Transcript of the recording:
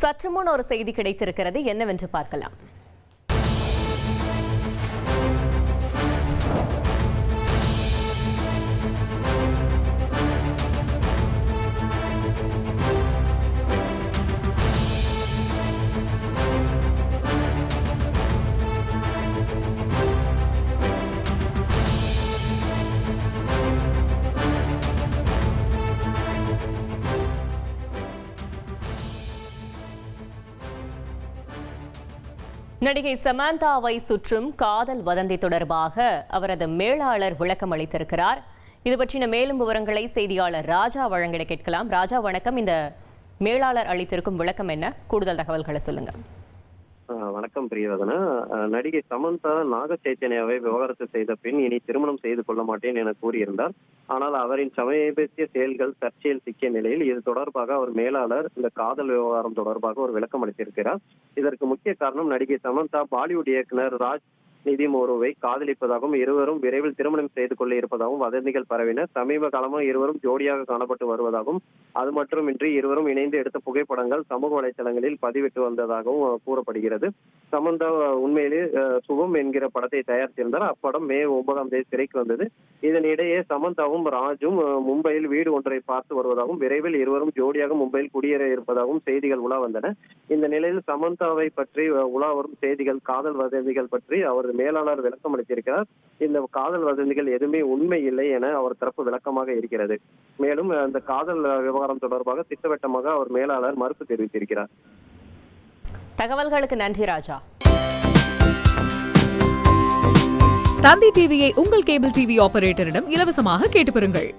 சற்று முன் ஒரு செய்தி கிடைத்திருக்கிறது. என்னவென்று பார்க்கலாம். நடிகை சமந்தாவை சுற்றும் காதல் வதந்தி தொடர்பாக அவரது மேலாளர் விளக்கம் அளித்திருக்கிறார். இது பற்றின மேலும் விவரங்களை செய்தியாளர் ராஜா வழங்கிட கேட்கலாம். ராஜா வணக்கம். இந்த மேலாளர் அளித்திருக்கும் விளக்கம் என்ன? கூடுதல் தகவல்களை சொல்லுங்க. வணக்கம் பிரியவதனா. நடிகை சமந்தா நாக சைத்தன்யாவை விவாகரத்து செய்த பின் இனி திருமணம் செய்து கொள்ள மாட்டேன் என கூறியிருந்தார். ஆனால் அவரின் சமீபத்திய செயல்கள் சர்ச்சையில் சிக்கிய நிலையில் இது தொடர்பாக அவர் மேலாளர் இந்த காதல் விவகாரம் தொடர்பாக ஒரு விளக்கம் அளித்திருக்கிறார். இதற்கு முக்கிய காரணம் நடிகை சமந்தா பாலிவுட் இயக்குனர் ராஜ் நிதி ஒருவை காதலிப்பதாகவும் இருவரும் விரைவில் திருமணம் செய்து கொள்ள இருப்பதாகவும் வதந்திகள் பரவின. சமீப காலமாக இருவரும் ஜோடியாக காணப்பட்டு வருவதாகவும் அது மட்டுமின்றி இருவரும் இணைந்து எடுத்த புகைப்படங்கள் சமூக வலைதளங்களில் பதிவிட்டு வந்ததாகவும் கூறப்படுகிறது. சமந்தா உண்மையிலே சுகம் என்கிற படத்தை தயாரித்திருந்தார். அப்படம் மே ஒன்பதாம் தேதி திரைக்கு வந்தது. இதனிடையே சமந்தாவும் ராஜும் மும்பையில் வீடு ஒன்றை பார்த்து வருவதாகவும் விரைவில் இருவரும் ஜோடியாக மும்பையில் குடியேற இருப்பதாகவும் செய்திகள் உலா வந்தன. இந்த நிலையில் சமந்தாவை பற்றி உலா வரும் செய்திகள் காதல் வதந்திகள் பற்றி அவர் அவரது மேலாளர் விளக்கம் அளித்திருக்கிறார். இந்த காதல் வதந்திகள் எதுவுமே உண்மை இல்லை என அவர் தரப்பு விளக்கமாக இருக்கிறது. மேலும் அஹ், இந்த காதல் விவகாரம் தொடர்பாக திட்டவட்டமாக அவர் மேலாளர் மறுப்பு தெரிவித்திருக்கிறார். தகவல்களுக்கு நன்றி ராஜா. தந்தி டிவியை உங்கள் கேபிள் டிவி ஆபரேட்டரிடம் இலவசமாக கேட்டு பெறுங்கள்.